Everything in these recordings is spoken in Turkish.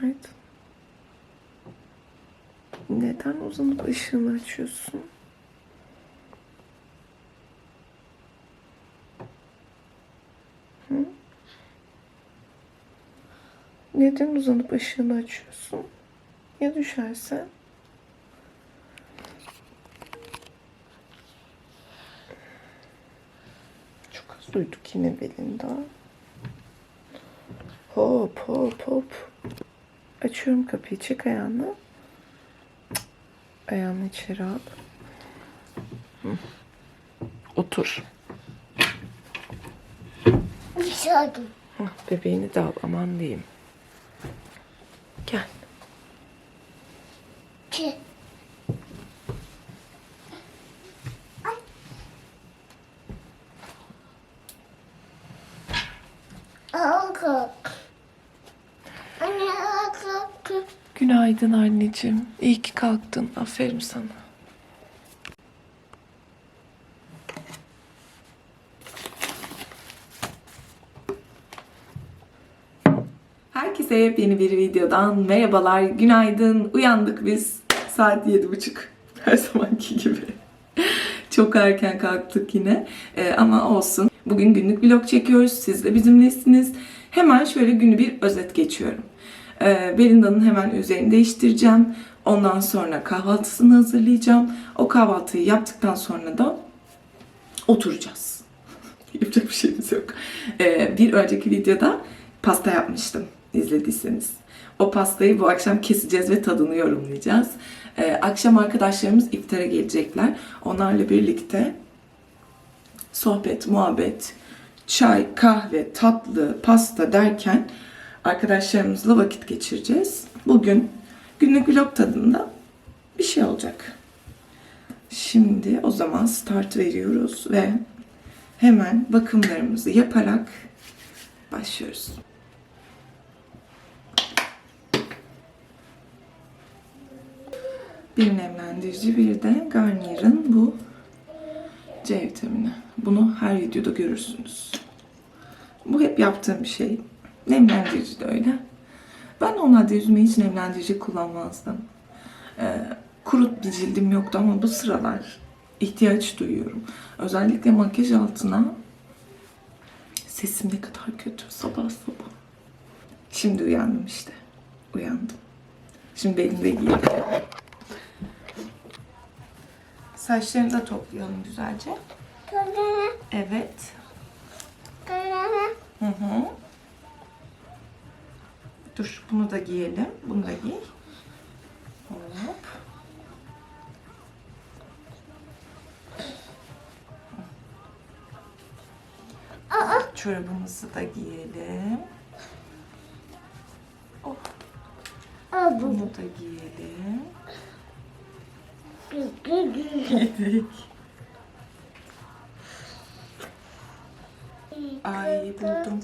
Günaydın. Neden uzanıp ışığını açıyorsun? Hı? Neden uzanıp ışığını açıyorsun? Ya düşersen? Çok az duyduk yine Belinda. Hop hop hop. Açıyorum kapıyı. Çek ayağını. Ayağını içeri al. Hı. Otur. Hah, bebeğini de al. Aman diyeyim. Gel. Ki. Al kalk. Anne al kalk. Günaydın anneciğim. İyi ki kalktın. Aferin sana. Herkese yeni bir videodan merhabalar, günaydın. Uyandık biz. Saat yedi buçuk. Her zamanki gibi. Çok erken kalktık yine. Ee, ama olsun. Bugün günlük vlog çekiyoruz. Siz de bizimlesiniz. Hemen şöyle günü bir özet geçiyorum. Ee, Belinda'nın hemen üzerini değiştireceğim. Ondan sonra kahvaltısını hazırlayacağım. O kahvaltıyı yaptıktan sonra da oturacağız. Yapacak bir şeyimiz yok. Ee, bir önceki videoda pasta yapmıştım izlediyseniz. O pastayı bu akşam keseceğiz ve tadını yorumlayacağız. Ee, akşam arkadaşlarımız iftara gelecekler. Onlarla birlikte sohbet, muhabbet, çay, kahve, tatlı, pasta derken arkadaşlarımızla vakit geçireceğiz. Bugün günlük vlog tadında bir şey olacak. Şimdi o zaman start veriyoruz ve hemen bakımlarımızı yaparak başlıyoruz. Bir nemlendirici bir de Garnier'ın bu C vitamini. Bunu her videoda görürsünüz. Bu hep yaptığım bir şey. Nemlendirici de öyle. Ben normalde yüzüme hiç nemlendirici kullanmazdım. Ee, kurut bir cildim yoktu ama bu sıralar ihtiyaç duyuyorum. Özellikle makyaj altına sesim ne kadar kötü sabah sabah. Şimdi uyandım işte. Uyandım. Şimdi elimde giyelim. Saçlarını da toplayalım güzelce. Evet. Hı hı. Dur bunu da giyelim. Bunu da giy. Hop. Aa. Çorabımızı da giyelim. Oh, Al bunu da giyelim. Giydik. Ay buldum.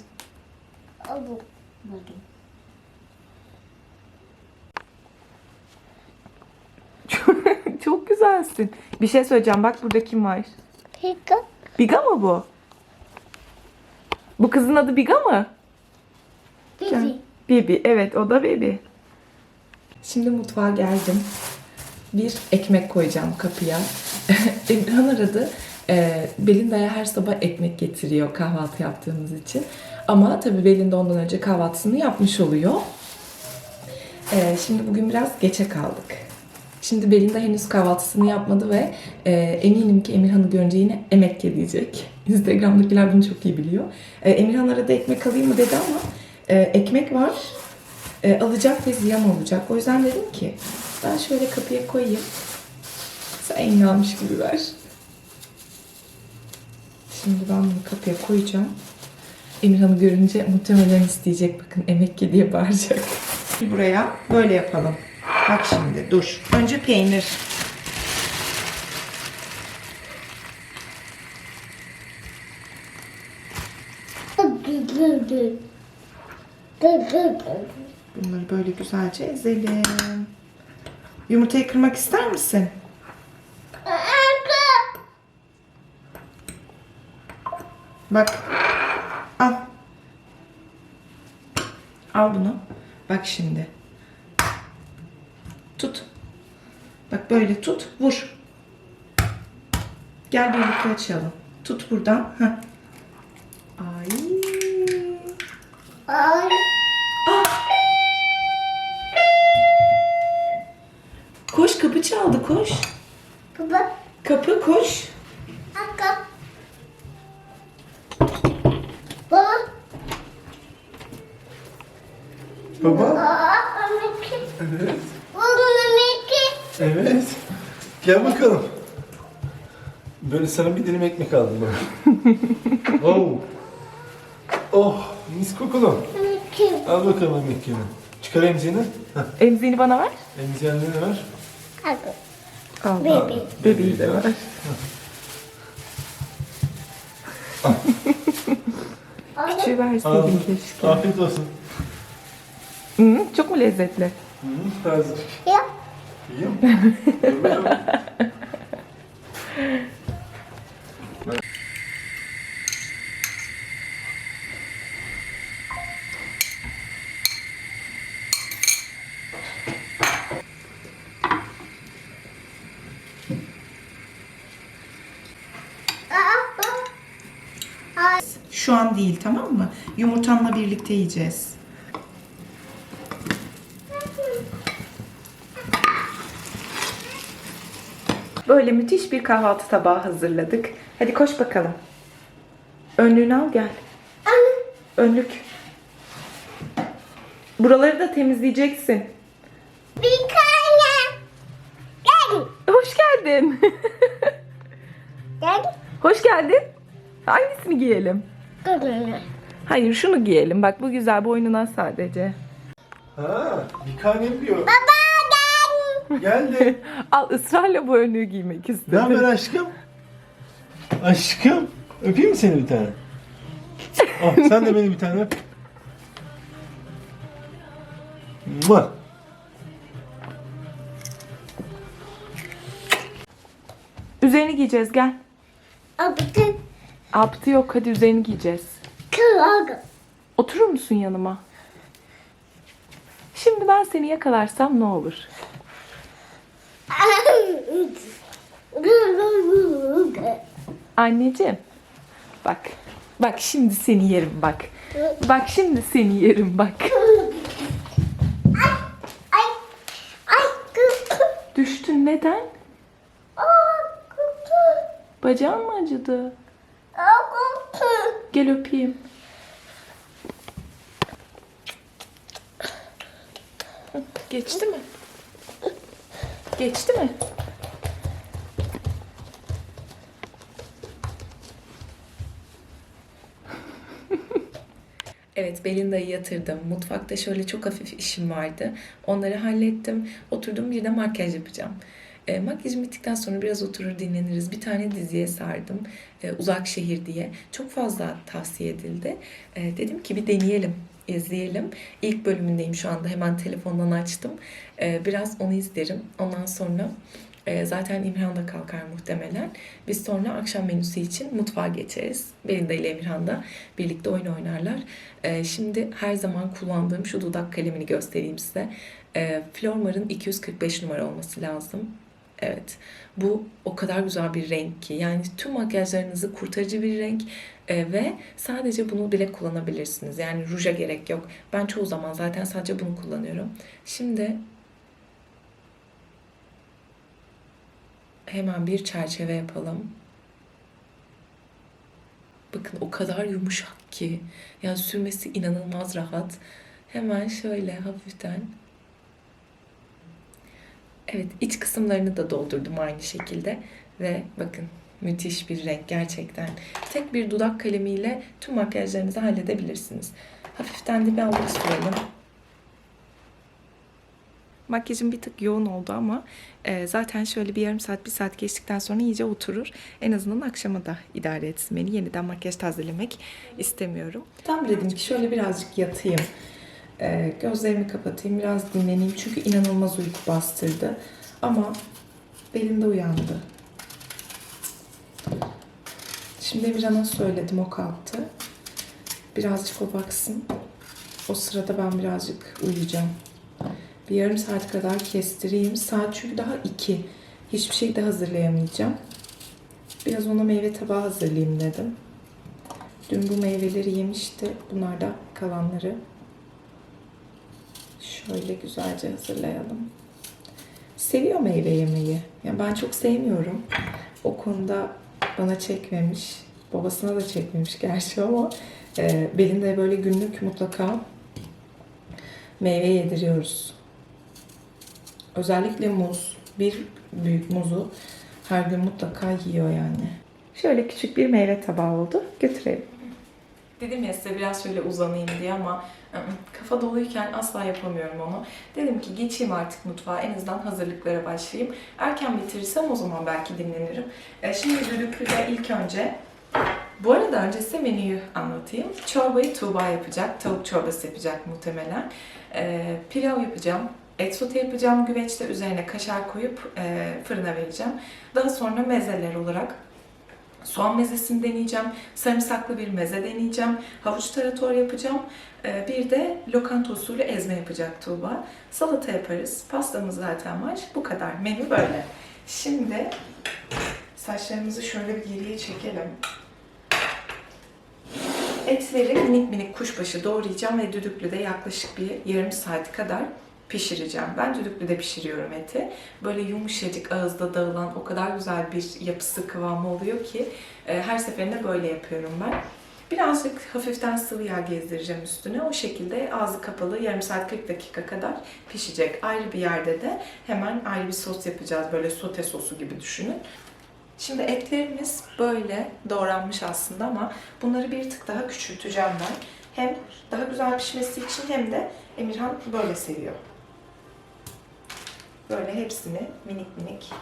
Buldum. Güzelsin. Bir şey söyleyeceğim. Bak burada kim var? Hika. Biga mı bu? Bu kızın adı Biga mı? Bibi. Bibi. Evet o da Bibi. Şimdi mutfağa geldim. Bir ekmek koyacağım kapıya. Emirhan aradı. Ee, Belinda'ya her sabah ekmek getiriyor kahvaltı yaptığımız için. Ama tabii Belinda ondan önce kahvaltısını yapmış oluyor. Ee, şimdi bugün biraz geçe kaldık. Şimdi Belinda henüz kahvaltısını yapmadı ve e, eminim ki Emirhan'ı görünce yine emek yediyecek. Instagram'dakiler bunu çok iyi biliyor. E, Emirhan arada ekmek alayım mı dedi ama e, ekmek var. E, alacak ve ziyan olacak. O yüzden dedim ki ben şöyle kapıya koyayım. Sen elini almış gibi ver. Şimdi ben bunu kapıya koyacağım. Emirhan'ı görünce muhtemelen isteyecek. Bakın emek ye diye bağıracak. Buraya böyle yapalım. Bak şimdi dur. Önce peynir. Bunları böyle güzelce ezelim. Yumurtayı kırmak ister misin? Bak. Al. Al bunu. Bak şimdi. Böyle tut, vur. Gel birlikte açalım. Tut buradan. Heh. Ay. Ay. Koş kapı çaldı koş. Baba. Kapı koş. Baba. Baba. Miki. Evet. Evet. Gel bakalım. Böyle sana bir dilim ekmek aldım ben. oh. Oh, mis kokulu. Al bakalım ekmeğini. Çıkar emziğini. Heh, Emziğini bana ver. emziğini ver. Aka. Al. Baby. Bebeği de ver. Küçüğü Al. verseydin keşke. Afiyet olsun. Hı, çok mu lezzetli? Hı, taze. Ya. Yiyeyim. Şu an değil tamam mı? Yumurtanla birlikte yiyeceğiz. Böyle müthiş bir kahvaltı tabağı hazırladık. Hadi koş bakalım. Önlüğünü al gel. Önlük. Buraları da temizleyeceksin. Bir tane. Gel. Hoş geldin. Gel. Hoş geldin. Hangisini giyelim? Gel. Hayır şunu giyelim. Bak bu güzel boynuna sadece. Ha, bir tanem diyor. Baba. Geldi. Al ısrarla bu önlüğü giymek Ne istedim. haber aşkım? Aşkım. Öpeyim mi seni bir tane? Oh, sen de beni bir tane öp. Mua. Üzerini giyeceğiz gel. Abi Altı yok hadi üzerini giyeceğiz. kıl. Oturur musun yanıma? Şimdi ben seni yakalarsam ne olur? Anneciğim. Bak. Bak şimdi seni yerim bak. Bak şimdi seni yerim bak. Ay. Ay. Düştün neden? Bacağın mı acıdı? Gel öpeyim. Geçti mi? Geçti mi? Evet Belinda'yı yatırdım. Mutfakta şöyle çok hafif işim vardı. Onları hallettim. Oturdum bir de makyaj yapacağım. E, makyajım bittikten sonra biraz oturur dinleniriz. Bir tane diziye sardım. E, Uzak Şehir diye. Çok fazla tavsiye edildi. E, dedim ki bir deneyelim, izleyelim. İlk bölümündeyim şu anda. Hemen telefondan açtım. E, biraz onu izlerim. Ondan sonra e, zaten İmran da kalkar muhtemelen. Biz sonra akşam menüsü için mutfağa geçeriz. Belinda ile Emirhan da birlikte oyun oynarlar. E, şimdi her zaman kullandığım şu dudak kalemini göstereyim size. E, Flormar'ın 245 numara olması lazım. Evet. Bu o kadar güzel bir renk ki. Yani tüm makyajlarınızı kurtarıcı bir renk e, ve sadece bunu bile kullanabilirsiniz. Yani ruja gerek yok. Ben çoğu zaman zaten sadece bunu kullanıyorum. Şimdi hemen bir çerçeve yapalım. Bakın o kadar yumuşak ki. Yani sürmesi inanılmaz rahat. Hemen şöyle hafiften Evet, iç kısımlarını da doldurdum aynı şekilde ve bakın müthiş bir renk gerçekten. Tek bir dudak kalemiyle tüm makyajlarınızı halledebilirsiniz. Hafiften de bir allık sürelim. Makyajım bir tık yoğun oldu ama e, zaten şöyle bir yarım saat, bir saat geçtikten sonra iyice oturur. En azından akşama da idare etsin beni. Yeniden makyaj tazelemek istemiyorum. Tam dedim ki şöyle birazcık yatayım. E, gözlerimi kapatayım, biraz dinleneyim. Çünkü inanılmaz uyku bastırdı. Ama belimde uyandı. Şimdi Emirhan'a söyledim, o kalktı. Birazcık o baksın. O sırada ben birazcık uyuyacağım. Bir yarım saat kadar kestireyim. Saat çünkü daha iki. Hiçbir şey de hazırlayamayacağım. Biraz ona meyve tabağı hazırlayayım dedim. Dün bu meyveleri yemişti. Bunlar da kalanları. Şöyle güzelce hazırlayalım. Seviyor meyve yemeyi. Yani ben çok sevmiyorum. O konuda bana çekmemiş. Babasına da çekmemiş gerçi ama e, Belin'de böyle günlük mutlaka meyve yediriyoruz. Özellikle muz. Bir büyük muzu her gün mutlaka yiyor yani. Şöyle küçük bir meyve tabağı oldu. Götürelim. Dedim ya size biraz şöyle uzanayım diye ama kafa doluyken asla yapamıyorum onu. Dedim ki geçeyim artık mutfağa en azından hazırlıklara başlayayım. Erken bitirirsem o zaman belki dinlenirim. E, Şimdi düdüklüde ilk önce bu arada önce size menüyü anlatayım. Çorbayı Tuğba yapacak. Tavuk çorbası yapacak muhtemelen. E, pilav yapacağım. Et sote yapacağım. Güveçte üzerine kaşar koyup e, fırına vereceğim. Daha sonra mezeler olarak soğan mezesini deneyeceğim. Sarımsaklı bir meze deneyeceğim. Havuç tarator yapacağım. E, bir de lokanta usulü ezme yapacak Tuğba. Salata yaparız. Pastamız zaten var. Bu kadar. Menü böyle. Şimdi saçlarımızı şöyle bir geriye çekelim. Etleri minik minik kuşbaşı doğrayacağım ve düdüklüde yaklaşık bir yarım saat kadar pişireceğim. Ben düdüklüde pişiriyorum eti. Böyle yumuşacık ağızda dağılan o kadar güzel bir yapısı kıvamı oluyor ki e, her seferinde böyle yapıyorum ben. Birazcık hafiften sıvı yağ gezdireceğim üstüne. O şekilde ağzı kapalı yarım saat 40 dakika kadar pişecek. Ayrı bir yerde de hemen ayrı bir sos yapacağız. Böyle sote sosu gibi düşünün. Şimdi etlerimiz böyle doğranmış aslında ama bunları bir tık daha küçülteceğim ben. Hem daha güzel pişmesi için hem de Emirhan böyle seviyor. Böyle hepsini minik minik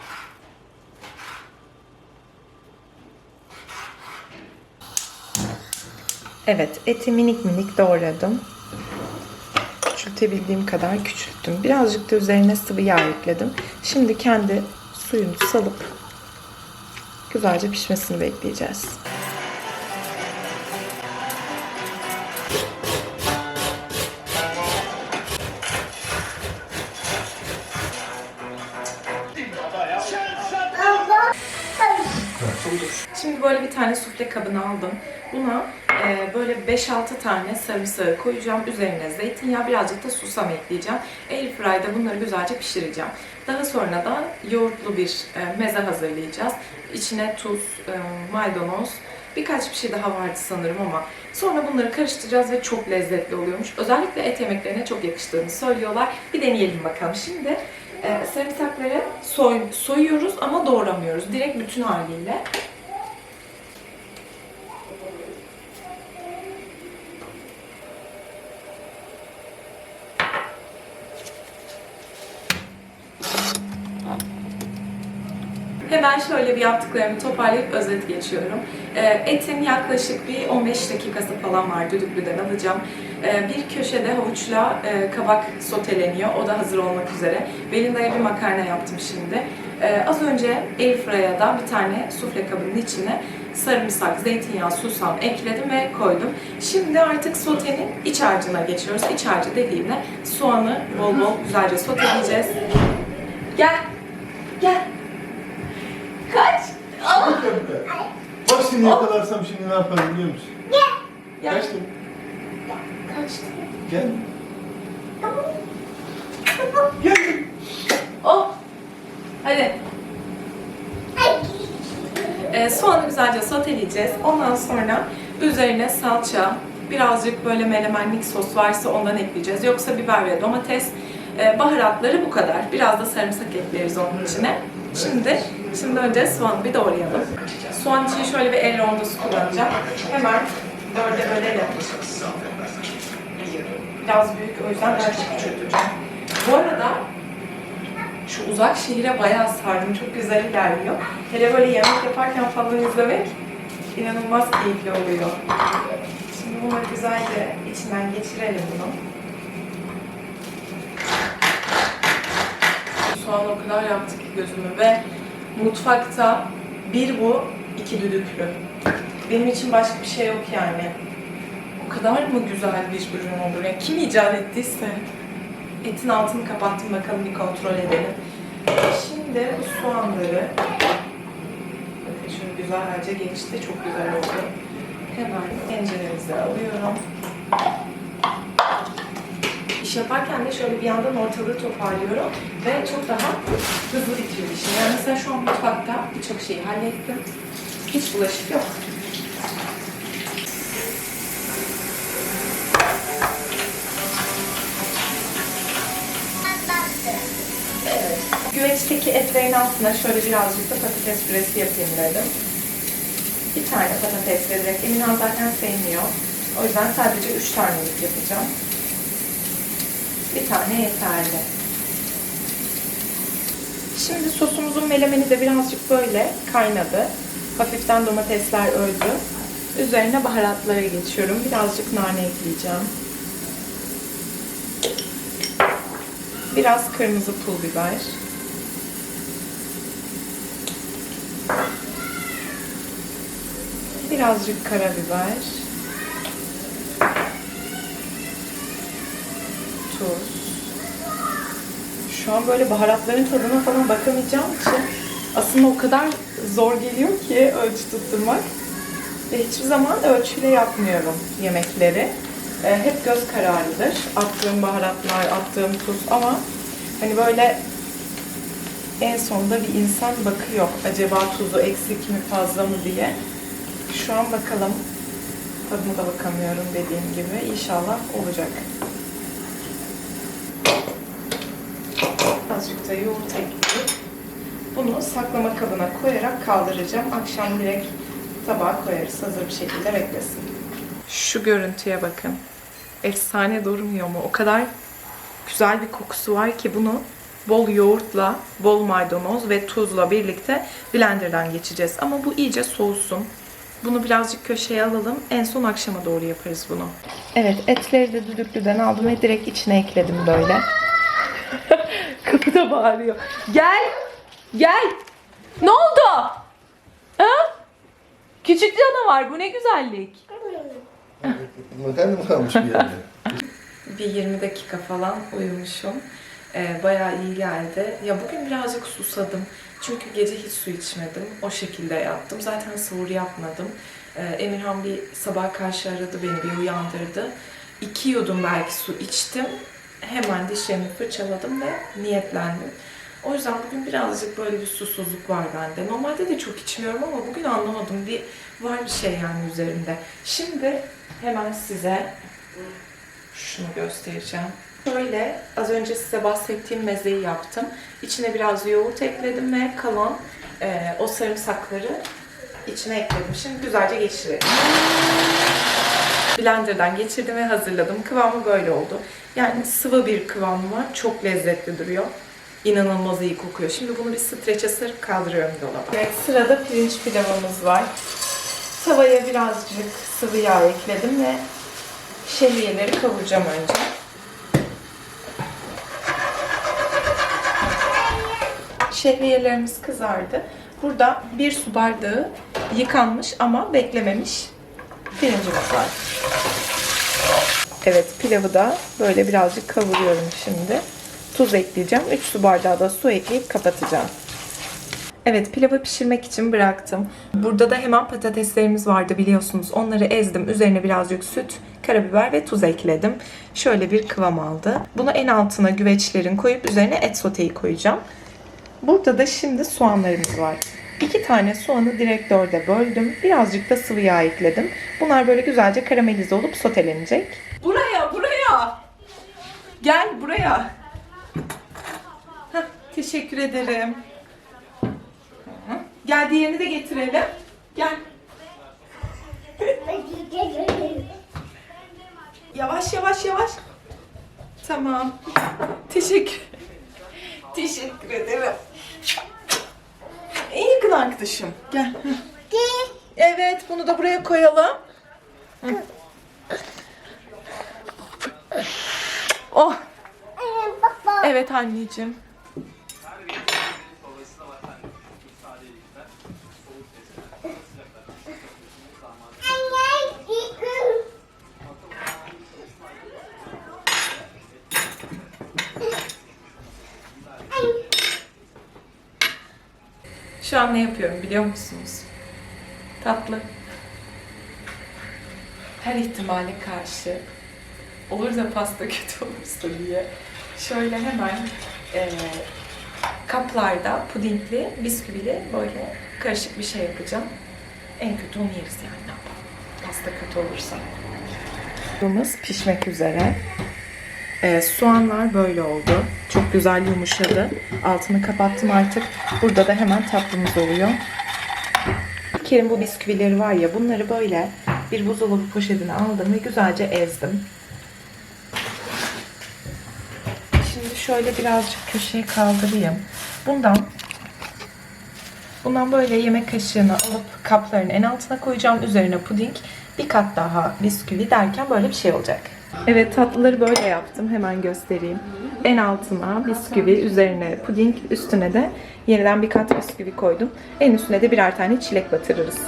Evet, eti minik minik doğradım. Küçültebildiğim kadar küçülttüm. Birazcık da üzerine sıvı yağ ekledim. Şimdi kendi suyunu salıp güzelce pişmesini bekleyeceğiz. Şimdi böyle bir tane sufle kabını aldım. Buna e, böyle 5-6 tane sarımsağı koyacağım. Üzerine zeytinyağı, birazcık da susam ekleyeceğim. Airfry'da bunları güzelce pişireceğim. Daha sonra da yoğurtlu bir e, meze hazırlayacağız. İçine tuz, e, maydanoz, birkaç bir şey daha vardı sanırım ama sonra bunları karıştıracağız ve çok lezzetli oluyormuş. Özellikle et yemeklerine çok yakıştığını söylüyorlar. Bir deneyelim bakalım. Şimdi e, sarımsakları soy, soyuyoruz ama doğramıyoruz. Direkt bütün haliyle. Hemen şöyle bir yaptıklarımı toparlayıp özet geçiyorum. Ee, etin yaklaşık bir 15 dakikası falan var düdüklüden alacağım. Ee, bir köşede havuçla e, kabak soteleniyor. O da hazır olmak üzere. Belina'ya bir makarna yaptım şimdi. Ee, az önce airfryer'a da bir tane sufle kabının içine sarımsak, zeytinyağı, susam ekledim ve koydum. Şimdi artık sotenin iç harcına geçiyoruz. İç harcı dediğimde soğanı bol bol güzelce soteleyeceğiz. Gel. Gel. Kaç. Bak şimdi yakalarsam şimdi ne yaparım biliyor musun? Ya, Kaçtım. kaçtı. Gel. Geldim. Oh. Hadi. Ee, soğanı güzelce soteleyeceğiz. Ondan sonra üzerine salça, birazcık böyle menemenlik sos varsa ondan ekleyeceğiz. Yoksa biber ve domates, e, baharatları bu kadar. Biraz da sarımsak ekleriz onun içine. Şimdi, şimdi önce soğanı bir doğrayalım. Soğan için şöyle bir el rondosu kullanacağım. Hemen dörde bölelim. Biraz büyük o yüzden birazcık küçülteceğim. Bu arada şu uzak şehire bayağı sardım. Çok güzel ilerliyor. Hele böyle yemek yaparken falan izlemek inanılmaz keyifli oluyor. Şimdi bunu güzelce içinden geçirelim bunu. Soğan o kadar yaktı ki gözümü ve mutfakta bir bu, iki düdüklü. Benim için başka bir şey yok yani. O kadar mı güzel bir ürün olur? Yani kim icat ettiyse. Etin altını kapattım bakalım bir kontrol edelim. Şimdi bu soğanları bakın şunu güzelce geçti. Çok güzel oldu. Hemen tenceremize alıyorum. İş yaparken de şöyle bir yandan ortalığı toparlıyorum ve çok daha hızlı bitiyor işim. Yani mesela şu an mutfakta birçok şeyi hallettim. Hiç bulaşık yok. Güveçteki etlerin altına şöyle birazcık da patates püresi yapayım dedim. Bir tane patates direkt. Eminhan zaten sevmiyor. O yüzden sadece üç tanelik yapacağım. Bir tane yeterli. Şimdi sosumuzun melemeni de birazcık böyle kaynadı. Hafiften domatesler öldü. Üzerine baharatlara geçiyorum. Birazcık nane ekleyeceğim. Biraz kırmızı pul biber. Birazcık karabiber. Tuz. Şu an böyle baharatların tadına falan bakamayacağım için aslında o kadar zor geliyor ki ölçü tutturmak. Ve hiçbir zaman ölçüyle yapmıyorum yemekleri. Ee, hep göz kararıdır. Attığım baharatlar, attığım tuz ama hani böyle en sonunda bir insan bakıyor. Acaba tuzu eksik mi fazla mı diye. Şu an bakalım. Tadına da bakamıyorum dediğim gibi. İnşallah olacak. Azıcık da yoğurt ekleyip bunu saklama kabına koyarak kaldıracağım. Akşam direkt tabağa koyarız. Hazır bir şekilde beklesin. Şu görüntüye bakın. Efsane durmuyor mu? O kadar güzel bir kokusu var ki bunu bol yoğurtla, bol maydanoz ve tuzla birlikte blenderdan geçeceğiz. Ama bu iyice soğusun. Bunu birazcık köşeye alalım. En son akşama doğru yaparız bunu. Evet, etleri de düdüklüden aldım ve direkt içine ekledim böyle. Kapıda bağırıyor. Gel! Gel! Ne oldu? Ha? Küçük canavar bu ne güzellik. Makarna mı kalmış bir yerde? Bir 20 dakika falan uyumuşum. Ee, bayağı iyi geldi. Ya bugün birazcık susadım. Çünkü gece hiç su içmedim. O şekilde yattım. Zaten sahur yapmadım. Ee, Emirhan bir sabah karşı aradı beni, bir uyandırdı. İki yudum belki su içtim. Hemen dişlerimi fırçaladım ve niyetlendim. O yüzden bugün birazcık böyle bir susuzluk var bende. Normalde de çok içmiyorum ama bugün anlamadım. Bir var bir şey yani üzerimde. Şimdi hemen size şunu göstereceğim. Şöyle az önce size bahsettiğim mezeyi yaptım. İçine biraz yoğurt ekledim ve kalan e, o sarımsakları içine ekledim. Şimdi güzelce geçirelim. Blender'dan geçirdim ve hazırladım. Kıvamı böyle oldu. Yani sıvı bir kıvamı var. Çok lezzetli duruyor. İnanılmaz iyi kokuyor. Şimdi bunu bir streçe sarıp kaldırıyorum dolaba. Evet sırada pirinç pilavımız var. Tavaya birazcık sıvı yağ ekledim ve şehriyeleri kavuracağım önce. Şehriyelerimiz kızardı. Burada bir su bardağı yıkanmış ama beklememiş pirincimiz var. Evet pilavı da böyle birazcık kavuruyorum şimdi. Tuz ekleyeceğim. 3 su bardağı da su ekleyip kapatacağım. Evet pilavı pişirmek için bıraktım. Burada da hemen patateslerimiz vardı biliyorsunuz. Onları ezdim. Üzerine birazcık süt, karabiber ve tuz ekledim. Şöyle bir kıvam aldı. Bunu en altına güveçlerin koyup üzerine et soteyi koyacağım. Burada da şimdi soğanlarımız var. İki tane soğanı direkt dörde böldüm. Birazcık da sıvı yağ ekledim. Bunlar böyle güzelce karamelize olup sotelenecek. Buraya, buraya. Gel buraya. Heh, teşekkür ederim. Gel diğerini de getirelim. Gel. Yavaş yavaş yavaş. Tamam. Teşekkür. Teşekkür ederim. Yakın arkadaşım. Gel. Hı. Evet, bunu da buraya koyalım. Oh, evet anneciğim. Şu an ne yapıyorum biliyor musunuz? Tatlı. Her ihtimale karşı olur da pasta kötü olursa diye şöyle hemen eee, kaplarda pudingli, bisküvili böyle karışık bir şey yapacağım. En kötü onu yeriz yani ne yapalım. Pasta kötü olursa. Yumuz pişmek üzere. Ee, soğanlar böyle oldu. Çok güzel yumuşadı. Altını kapattım artık. Burada da hemen tatlımız oluyor. Kerim bu bisküvileri var ya bunları böyle bir buzdolabı poşetine aldım ve güzelce ezdim. Şimdi şöyle birazcık köşeye kaldırayım. Bundan Bundan böyle yemek kaşığını alıp kapların en altına koyacağım. Üzerine puding, bir kat daha bisküvi derken böyle bir şey olacak. Evet tatlıları böyle yaptım. Hemen göstereyim. En altına bisküvi, üzerine puding, üstüne de yeniden bir kat bisküvi koydum. En üstüne de birer tane çilek batırırız.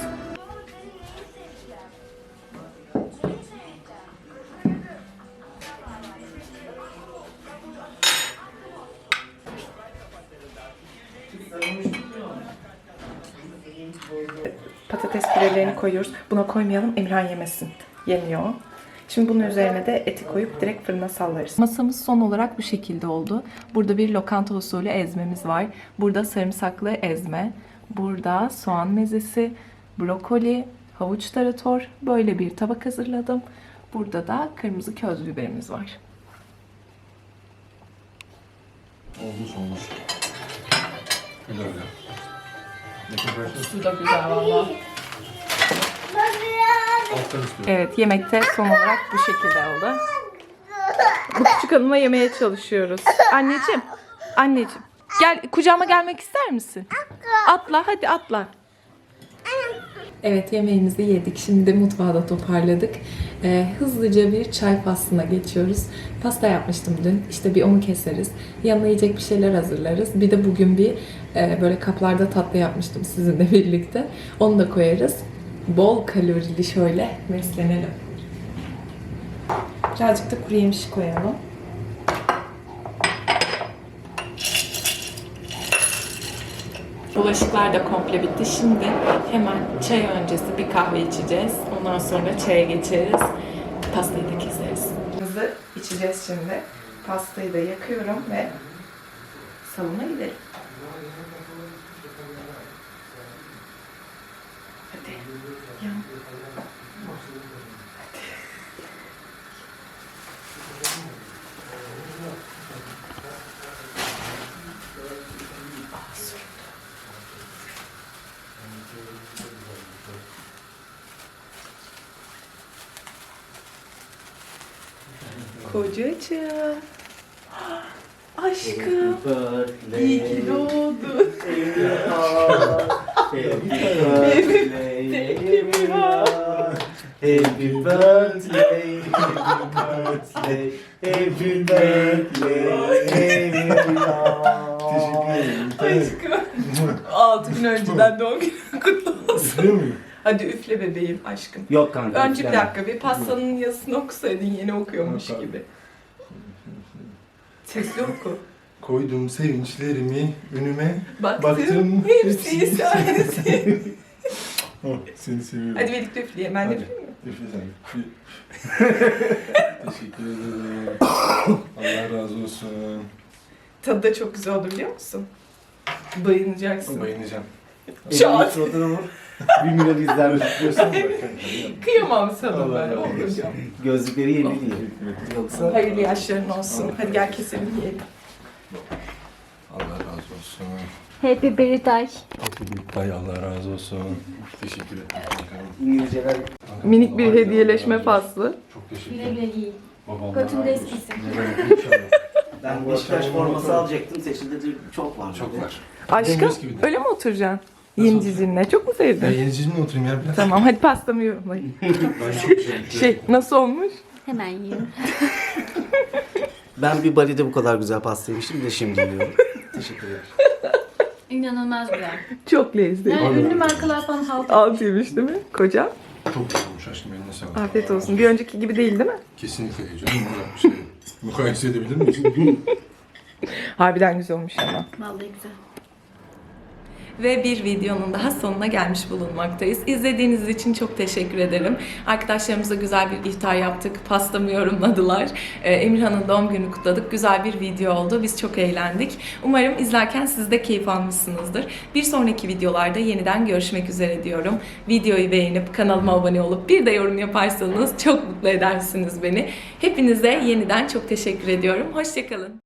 Patates pürelerini koyuyoruz. Buna koymayalım Emirhan yemesin. Yemiyor. Şimdi bunun üzerine de eti koyup direkt fırına sallarız. Masamız son olarak bu şekilde oldu. Burada bir lokanta usulü ezmemiz var. Burada sarımsaklı ezme. Burada soğan mezesi, brokoli, havuç tarator. Böyle bir tabak hazırladım. Burada da kırmızı köz biberimiz var. Güle güle. Ne kadar Su da güzel valla. İstiyorum. Evet yemekte son olarak bu şekilde oldu. Bu küçük hanıma yemeye çalışıyoruz. Anneciğim, anneciğim. Gel kucağıma gelmek ister misin? Atla hadi atla. Evet yemeğimizi yedik. Şimdi de mutfağı da toparladık. Ee, hızlıca bir çay faslına geçiyoruz. Pasta yapmıştım dün. İşte bir onu keseriz. Yanına yiyecek bir şeyler hazırlarız. Bir de bugün bir e, böyle kaplarda tatlı yapmıştım sizinle birlikte. Onu da koyarız. Bol kalorili şöyle beslenelim. Birazcık da kuru yemiş koyalım. Bulaşıklar da komple bitti. Şimdi hemen çay öncesi bir kahve içeceğiz. Ondan sonra çaya geçeriz. Pastayı da keseriz. Hızlı içeceğiz şimdi. Pastayı da yakıyorum ve salona gidelim. Kocacığım. Aşkım. İyi ki doğdun. Happy birthday. Happy birthday, happy birthday, happy birthday. Aşkım. 6 gün önceden doğum günün kutlu olsun. Hadi üfle bebeğim aşkım. Yok kanka. Önce bir üfleme. dakika bir pastanın yazısını okusaydın yeni okuyormuş Yok abi. gibi. Sesli oku. Koydum sevinçlerimi önüme. Baktım, Baktım, hepsi sensin. Oh, seni seviyorum. Hadi birlikte üfleyelim. Ben de Hadi. üfleyeyim mi? Üfle sen. Üfle. Teşekkür ederim. Allah razı olsun. Tadı da çok güzel oldu biliyor musun? Bayılacaksın. Bayılacağım. Çat. Suratına vur. Bir milyon bak kanka. Kıyamam sana Allah ben olsun. olacağım. Gözlükleri yeni değil. Yoksa Hayırlı yaşların olsun. Hadi gel keselim yiyelim. Allah razı olsun. Happy birthday. Hay Allah razı olsun. Teşekkür ederim. İngilizceler Minik bir hediyeleşme faslı. Çok teşekkür Güle ederim. güle giy. Babam Götünde eskisin. ben Beşiktaş forması alacaktım. Seçildi çok var. Çok var. Aşkım Deniz gibi de. öyle mi oturacaksın? Yeni cizinle. Çok mu Ya sevdin? yeni cizimle oturayım ya biraz. Tamam hadi pastamı yorumlayın. Şey nasıl olmuş? Hemen yiyin. Ben bir Bali'de bu kadar güzel pasta yemiştim de şimdi yiyorum. Teşekkür ederim. İnanılmaz güzel. Çok lezzetli. Yani ünlü markalar falan halt. Alt yemiş değil mi? Kocam. Çok güzel olmuş aşkım eline sağlık. Afiyet olsun. Bir önceki gibi değil değil mi? Kesinlikle. Bir şey mukayese edebilir miyiz? Harbiden güzel olmuş ama. Vallahi güzel. Ve bir videonun daha sonuna gelmiş bulunmaktayız. İzlediğiniz için çok teşekkür ederim. Arkadaşlarımızla güzel bir iftar yaptık. Pastamı yorumladılar. Ee, Emirhan'ın doğum günü kutladık. Güzel bir video oldu. Biz çok eğlendik. Umarım izlerken siz de keyif almışsınızdır. Bir sonraki videolarda yeniden görüşmek üzere diyorum. Videoyu beğenip kanalıma abone olup bir de yorum yaparsanız çok mutlu edersiniz beni. Hepinize yeniden çok teşekkür ediyorum. Hoşçakalın.